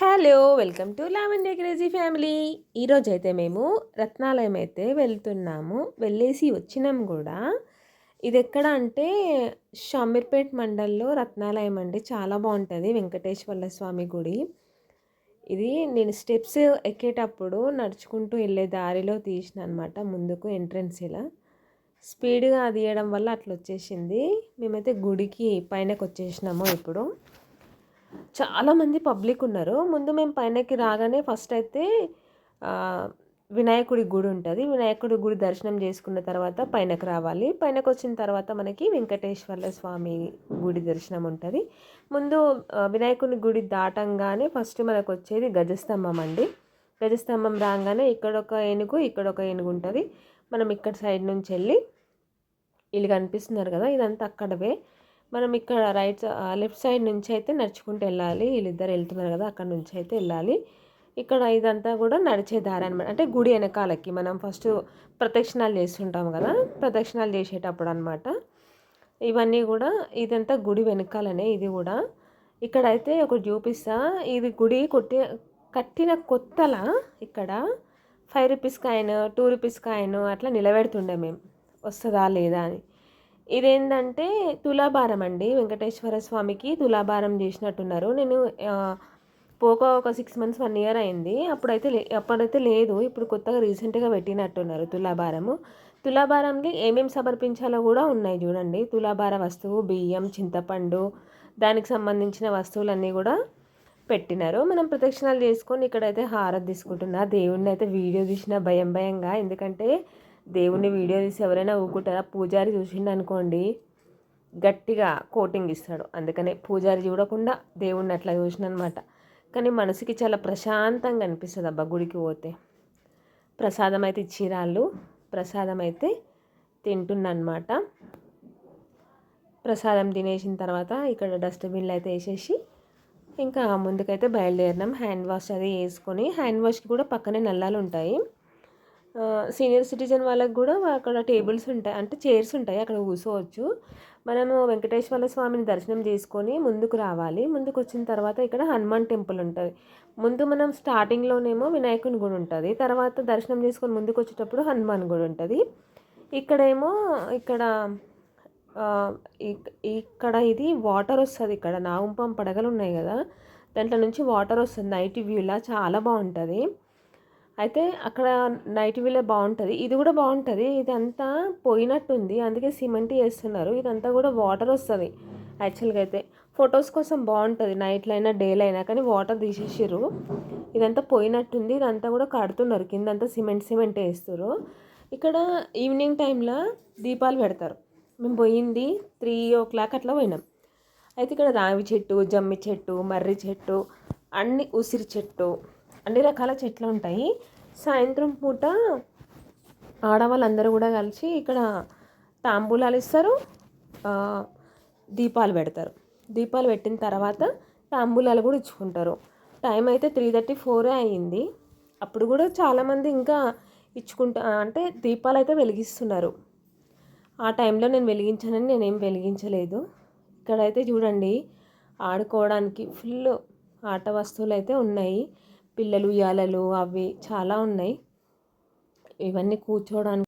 Hello welcome to Lavanya crazy family. ఈరోజు అయితే మేము రత్నాలయం అయితే వెళ్తున్నాము. వెళ్ళేసి వచ్చినాం కూడా. ఇది ఎక్కడ అంటే షామీర్పేట్ మండల్లో రత్నాలయం అండి. చాలా బాగుంటుంది వెంకటేశ్వర స్వామి గుడి. ఇది నేను స్టెప్స్ ఎక్కేటప్పుడు నడుచుకుంటూ వెళ్ళే దారిలో తీసిన అనమాట ముందుకు ఎంట్రన్స్ ఇలా. స్పీడ్గా తీయడం వల్ల అట్లా వచ్చేసింది మేమైతే గుడికి పైనకు వచ్చేసినాము ఇప్పుడు. చాలామంది పబ్లిక్ ఉన్నారు. ముందు మేము పైనకి రాగానే ఫస్ట్ అయితే వినాయకుడి గుడి ఉంటుంది. వినాయకుడి గుడి దర్శనం చేసుకున్న తర్వాత పైనకి రావాలి. పైనకి వచ్చిన తర్వాత మనకి వెంకటేశ్వర స్వామి గుడి దర్శనం ఉంటుంది. ముందు వినాయకుని గుడి దాటంగానే ఫస్ట్ మనకు వచ్చేది గజస్తంభం అండి. గజస్తంభం రాగానే ఇక్కడ ఒక ఏనుగు ఇక్కడ ఒక ఏనుగు ఉంటుంది. మనం ఇక్కడ సైడ్ నుంచి వెళ్ళి వీళ్ళు కనిపిస్తున్నారు కదా ఇదంతా అక్కడవే. మనం ఇక్కడ రైట్ లెఫ్ట్ సైడ్ నుంచి అయితే నడుచుకుంటూ వెళ్ళాలి. వీళ్ళిద్దరు వెళ్తున్నారు కదా అక్కడ నుంచి అయితే వెళ్ళాలి. ఇక్కడ ఇదంతా కూడా నడిచే దారి అనమాట అంటే గుడి వెనకాలకి మనం ఫస్ట్ ప్రదక్షిణాలు చేస్తుంటాం కదా ప్రదక్షిణాలు చేసేటప్పుడు అనమాట ఇవన్నీ కూడా ఇదంతా గుడి వెనకాలనే ఇది కూడా. ఇక్కడైతే ఒకటి చూపిస్తా ఇది గుడి కొట్టి కట్టిన కొత్తల ఇక్కడ five rupees coin two rupees coin అట్లా నిలబెడుతుండే మేము. వస్తుందా లేదా అని. ఇదేంటంటే తులాభారం అండి వెంకటేశ్వర స్వామికి తులాభారం చేసినట్టున్నారు. నేను పోక ఒక సిక్స్ మంత్స్ వన్ ఇయర్ అయింది. అప్పుడైతే లే అప్పుడైతే లేదు. ఇప్పుడు కొత్తగా రీసెంట్గా పెట్టినట్టున్నారు తులాభారము. తులాభారంకి ఏమేమి సమర్పించాలో కూడా ఉన్నాయి చూడండి. తులాభార వస్తువు బియ్యం చింతపండు దానికి సంబంధించిన వస్తువులన్నీ కూడా పెట్టినారు. మనం ప్రదక్షిణాలు చేసుకొని ఇక్కడైతే హారతి తీసుకుంటున్నా. దేవుడిని అయితే వీడియో తీసిన భయం భయంగా. ఎందుకంటే దేవుని వీడియో తీసి ఎవరైనా ఊకుంటారా పూజారి చూసిండు అనుకోండి గట్టిగా కోటింగ్ ఇస్తాడు. అందుకనే పూజారి చూడకుండా దేవుణ్ణి అట్లా చూసిన కానీ మనసుకి చాలా ప్రశాంతంగా అనిపిస్తుంది అబ్బా గుడికి పోతే. ప్రసాదం అయితే ఇచ్చిరాళ్ళు ప్రసాదం అయితే తింటున్నమాట ప్రసాదం తినేసిన తర్వాత ఇక్కడ డస్ట్బిన్లు అయితే వేసేసి ఇంకా ముందుకైతే బయలుదేరినాం. హ్యాండ్ వాష్ అది వేసుకొని హ్యాండ్ వాష్కి కూడా పక్కనే నల్లాలు ఉంటాయి. సీనియర్ సిటిజన్ వాళ్ళకి కూడా అక్కడ టేబుల్స్ ఉంటాయి. అంటే చైర్స్ ఉంటాయి అక్కడ కూర్చోవచ్చు. మనము వెంకటేశ్వర స్వామిని దర్శనం చేసుకొని ముందుకు రావాలి. ముందుకు వచ్చిన తర్వాత ఇక్కడ హనుమాన్ టెంపుల్ ఉంటుంది. ముందు మనం స్టార్టింగ్లోనేమో వినాయకుని గుడి ఉంటుంది. తర్వాత దర్శనం చేసుకొని ముందుకు వచ్చేటప్పుడు హనుమాన్ గుడి ఉంటుంది. ఇక్కడేమో ఇక్కడ ఇక్కడ ఇది వాటర్ వస్తుంది. ఇక్కడ నాగుంపం పడగలు ఉన్నాయి కదా. దాంట్లో నుంచి వాటర్ వస్తుంది. నైట్ వ్యూలా చాలా బాగుంటుంది. అయితే అక్కడ నైట్ విలే బాగుంటుంది. ఇది కూడా బాగుంటుంది. ఇదంతా పోయినట్టుంది. అందుకే సిమెంట్ వేస్తున్నారు. ఇదంతా కూడా వాటర్ వస్తుంది. యాక్చువల్గా అయితే ఫొటోస్ కోసం బాగుంటుంది. నైట్లో అయినా డేలో అయినా కానీ వాటర్ తీసేసారు ఇదంతా పోయినట్టుంది. ఇదంతా కూడా కడుతున్నారు. కిందంతా సిమెంట్ సిమెంట్ వేస్తారు ఇక్కడ ఈవినింగ్ టైంలో దీపాలు పెడతారు. మేము పోయింది త్రీ ఓ క్లాక్ అట్లా పోయినాం. అయితే ఇక్కడ రావి చెట్టు జమ్మి చెట్టు మర్రి చెట్టు అన్ని ఉసిరి చెట్టు అన్ని రకాల చెట్లు ఉంటాయి. సాయంత్రం పూట ఆడవాళ్ళందరూ కూడా కలిసి ఇక్కడ తాంబూలాలు ఇస్తారు. దీపాలు పెడతారు. దీపాలు పెట్టిన తర్వాత తాంబూలాలు కూడా ఇచ్చుకుంటారు. టైం అయితే త్రీ థర్టీ ఫోరే అయ్యింది. అప్పుడు కూడా చాలామంది ఇంకా ఇచ్చుకుంటా అంటే దీపాలు అయితే వెలిగిస్తున్నారు. ఆ టైంలో నేను వెలిగించానని నేనేం వెలిగించలేదు. ఇక్కడైతే చూడండి ఆడుకోవడానికి ఫుల్ ఆట వస్తువులు అయితే ఉన్నాయి. పిల్లలు ఉయ్యాలలు అవి చాలా ఉన్నాయి. ఇవన్నీ కూర్చోవడానికి